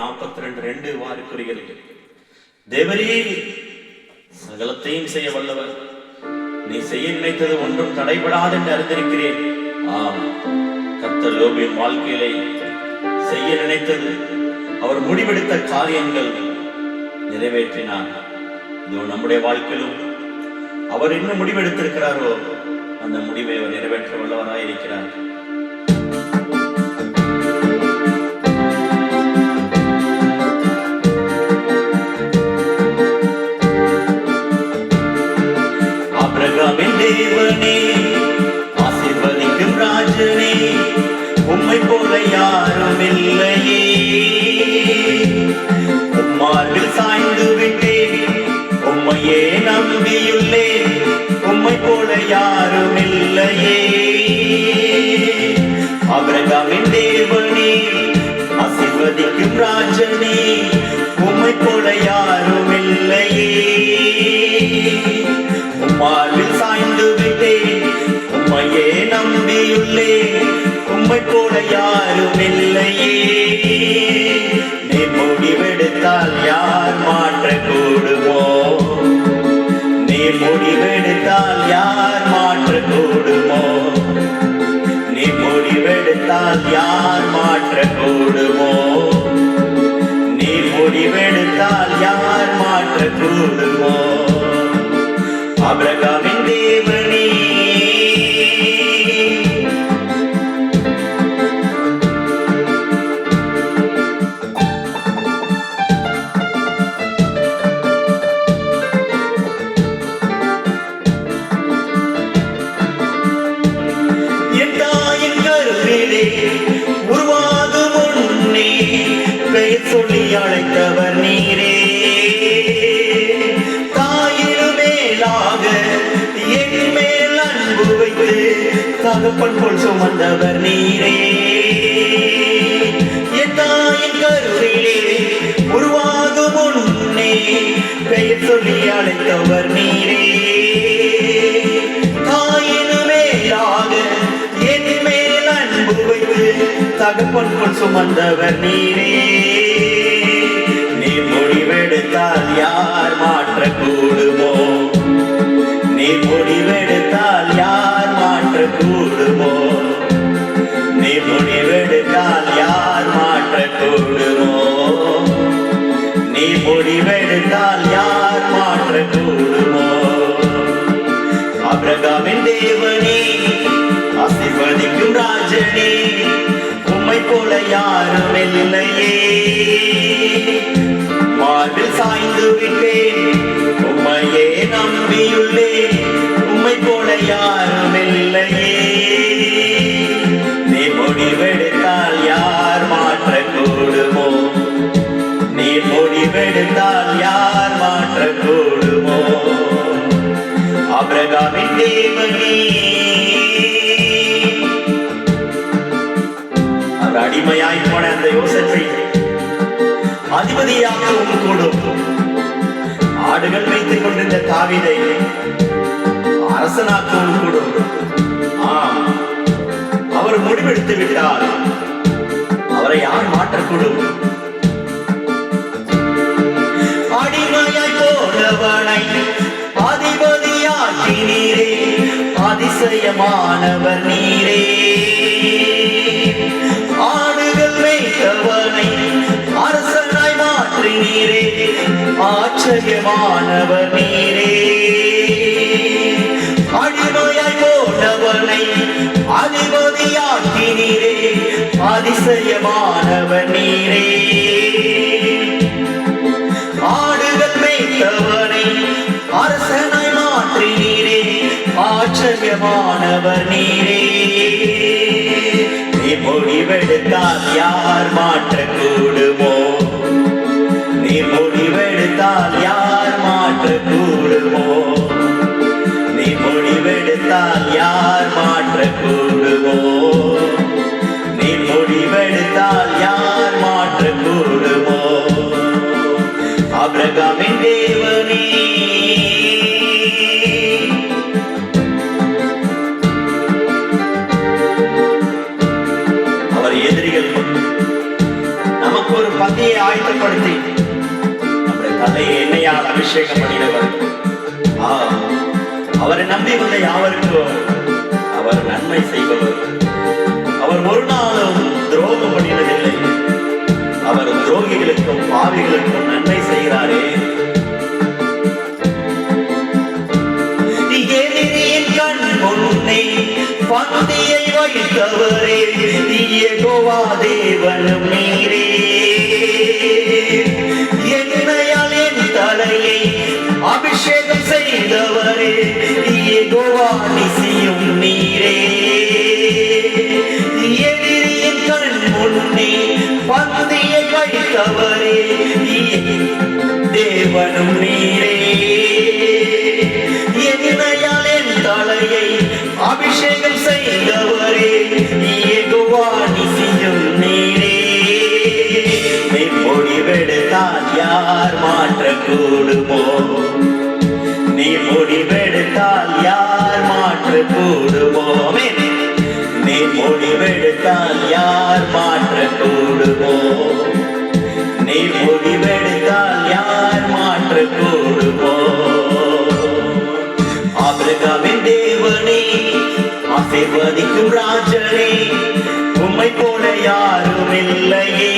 நாற்பத்தி ரெண்டு ரெண்டு வாரி கூறுகிறது. தேவரே சகலத்தையும் செய்ய வல்லவர். நீ செய்ய நினைத்தது ஒன்றும் தடைபடாது என்று அறிந்திருக்கிறேன். ஆம் கர்த்தர் லோபியின் வாழ்க்கையிலே செய்ய நினைத்தது அவர் முடிவெடுத்த காரியங்கள் நிறைவேற்றினார். இதோ நம்முடைய வாழ்க்கையிலும் அவர் என்ன முடிவெடுத்திருக்கிறாரோ அந்த முடிவை அவர் நிறைவேற்ற வல்லவராய் இருக்கிறார் உம்மை போல யாரும் இல்லையே உம்மார்பில் சாய்ந்து விட்டேன். உம்மையே நம்பியுள்ளேன் உம்மை போல யாரும் இல்லையே. ஆபிரகாமின் தேவனே ஆசீர்வதிக்கும் ராஜனே. உம்மை யாரும் நீ முடிவெடுத்தால் யார் மாற்ற மாற்றக்கூடுமோ? நீ முடிவெடுத்தால் யார் மாற்ற கூடுமோ நீ முடிவெடுத்தால் யார் மாற்ற கூடுமோ நீ முடிவெடுத்தால் யார் மாற்ற கூடுமோ தேவனே தகப்பன் போல் சுமந்தவர் நீரே. என் கருவிலே உருவாகும் முன்னே பெயர் சொல்லி அழைத்தவர் நீரே. தாயினு மேலாக தகப்பன் போல் சுமந்தவர் நீரே. தேவனே அந்த அடிமையாய் போன அந்த யோசனை அதிபதியாக்கவும் கூடும். ஆடுகள் வைத்துக் கொண்டிருந்த தாவிதை அரசனாக்கவும் கூடும். ஆம் அவர் முடிவெடுத்து விட்டார். அவரை யார் மாற்றக்கூடும்? அடிமையாய் போனவனை அதிபதியாக்கி நீரே அதிசயமானவர் நீரே. ஆடுகள் மேய்த்தவனை அரசனாய் மாற்றி நீரே. ஆச்சரியமானவர் நீரே. அடிமையாய் போனவனை அதிபதியாக்கி நீரே. அதிசயமானவர் நீரே. ஆச்சரியமானவர் நீரே. நீ முடிவெடுத்தால் யார் மாற்றக்கூடுமோ? நீ முடிவெடுத்தால் யார் மாற்றக்கூடுமோ? நீ முடிவெடுத்தால் யார் மாற்றக்கூடுமோ? நீ முடிவெடுத்தால் யார் மாற்றக்கூடுமோ? அபிரகாமின் ஆயத்தப்படுத்தி நம்முடைய தலையை எண்ணெயால் அபிஷேகம் பண்ணினவர் அவரை நம்பி வந்த யாவருக்கும் அவர் நன்மை செய்பவர். அவர் ஒரு நாளும் துரோகம் பண்ணினதில்லை அவர் துரோகிகளுக்கும் பாவிகளுக்கும் நன்மை செய்கிறாரே. பந்தியை வைத்தவரே கோவா தேவனும் நீரே. செய்தவரே யெகோவா நிசியும் நீரே. எதிரியின் கண் முன்னே பந்தியை வைத்தவரே தேவனும் நீரே. என்னையால் என் தலையை அபிஷேகம் செய்தவரே யெகோவா நிசியும் நீரே. யார் மாற்றக்கூடுமோ? மாற்றக்கூடுமோ ஆமென். நீ முடிவெடுத்தால் யார் மாற்ற மாற்றக்கூடுமோ நீ முடிவெடுத்தால் யார் மாற்ற மாற்றக்கூடுமோ ஆபிரகாமின் தேவனே ஆசீர்வதிக்கும் ராஜனே உம்மை போல யாரும் இல்லையே.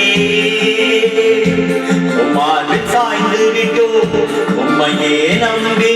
உம்மார்பில் சாய்ந்து விட்டோ உம்மையே நம்பி